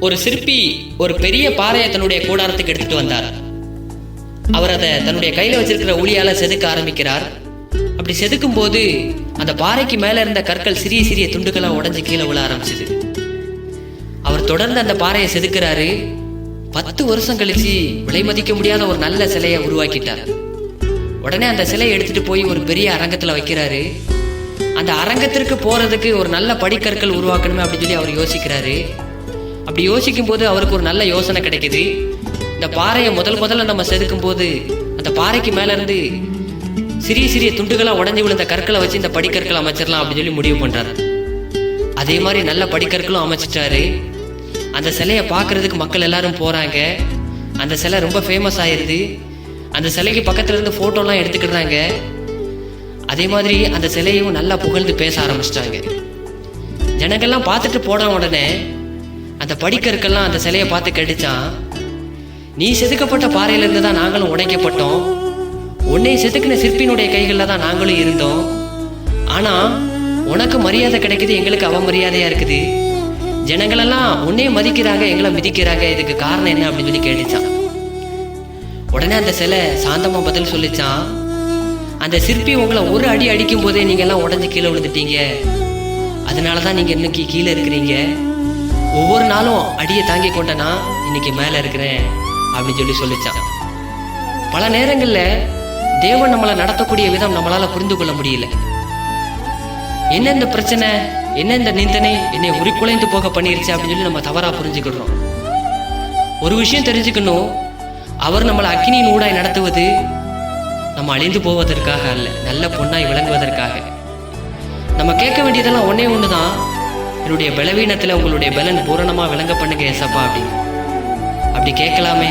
ஒரு சிற்பி ஒரு பெரிய பாறையை தன்னுடைய கூடாரத்துக்கு எடுத்துட்டு வந்தார். அவர் அதை தன்னுடைய கையில வச்சிருக்கிற ஒளியால செதுக்க ஆரம்பிக்கிறார். அப்படி செதுக்கும் போது அந்த பாறைக்கு மேல இருந்த கற்கள் சிறிய சிறிய துண்டுகளாக உடஞ்சு கீழே விழ ஆரம்பிச்சது. அவர் தொடர்ந்து அந்த பாறையை செதுக்கிறாரு. பத்து வருஷம் கழிச்சு விலை மதிக்க முடியாத ஒரு நல்ல சிலையை உருவாக்கிட்டார். உடனே அந்த சிலையை எடுத்துட்டு போய் ஒரு பெரிய அரங்கத்துல வைக்கிறாரு. அந்த அரங்கத்திற்கு போறதுக்கு ஒரு நல்ல படிக்கற்கள் உருவாக்கணுமே அப்படின்னு சொல்லி அவர் யோசிக்கிறாரு. அப்படி யோசிக்கும் போது அவருக்கு ஒரு நல்ல யோசனை கிடைக்குது. இந்த பாறையை முதல் முதல்ல நம்ம செதுக்கும் போது அந்த பாறைக்கு மேல இருந்து சிறிய சிறிய துண்டுகளாக உடஞ்சி விழுந்த கற்களை வச்சு இந்த படிக்கற்களை அமைச்சிடலாம் அப்படின்னு சொல்லி முடிவு பண்ணுறாரு அதே மாதிரி நல்ல படிக்கற்களும் அமைச்சிட்டாரு. அந்த சிலையை பார்க்கறதுக்கு மக்கள் எல்லாரும் போகிறாங்க அந்த சிலை ரொம்ப ஃபேமஸ் ஆயிடுது அந்த சிலைக்கு பக்கத்துல இருந்து போட்டோலாம் எடுத்துக்கிடுறாங்க. அதே மாதிரி அந்த சிலையும் நல்லா புகழ்ந்து பேச ஆரம்பிச்சிட்டாங்க. ஜனங்கள்லாம் பார்த்துட்டு போன உடனே அந்த படிக்கற்கெல்லாம் அந்த சிலையை பார்த்து கெடிச்சான் நீ செதுக்கப்பட்ட பாறையிலேருந்து தான் நாங்களும் உடைக்கப்பட்டோம். உன்னை செதுக்கின சிற்பியினுடைய கைகளில் தான் நாங்களும் இருந்தோம். ஆனால் உனக்கு மரியாதை கிடைக்குது எங்களுக்கு அவமரியாதையாக இருக்குது. ஜனங்களெல்லாம் உன்னையும் மதிக்கிறாங்க எங்களை மிதிக்கிறாங்க இதுக்கு காரணம் என்ன? அப்படின்னு சொல்லி கேட்டுச்சான். உடனே அந்த சிலை சாந்தமாக பதில் சொல்லிச்சான். அந்த சிற்பி உங்களை ஒரு அடி அடிக்கும் போதே நீங்க எல்லாம் உடஞ்சு கீழே விழுந்துட்டீங்க. அதனால தான் நீங்கள் இன்னைக்கு கீழே இருக்கிறீங்க. ஒவ்வொரு நாளும் அடியை தாங்கி கொண்டனா இன்னைக்கு மேலே இருக்கிறேன் அப்படின்னு சொல்லி சொல்லிச்சான். பல நேரங்களில் தேவன் நம்மளை நடத்தக்கூடிய விதம் நம்மளால புரிந்து கொள்ள முடியல. என்ன இந்த பிரச்சனை? என்ன இந்த நிந்தனை? என்னை உருக்குலைந்து போக பண்ணிருச்சு அப்படின்னு சொல்லி நம்ம தவறா புரிஞ்சுக்கிடுறோம். ஒரு விஷயம் தெரிஞ்சுக்கணும். அவர் நம்மளை அக்கினியின் ஊடாய் நடத்துவது நம்ம அழிந்து போவதற்காக அல்ல நல்ல பொண்ணாய் விளங்குவதற்காக. நம்ம கேட்க வேண்டியதெல்லாம் ஒன்னே ஒன்று தான் என்னுடைய பலவீனத்தில் உங்களுடைய பலன் பூரணமாக விளங்க பண்ணுங்க ஏசப்பா அப்படின்னு அப்படி கேட்கலாமே.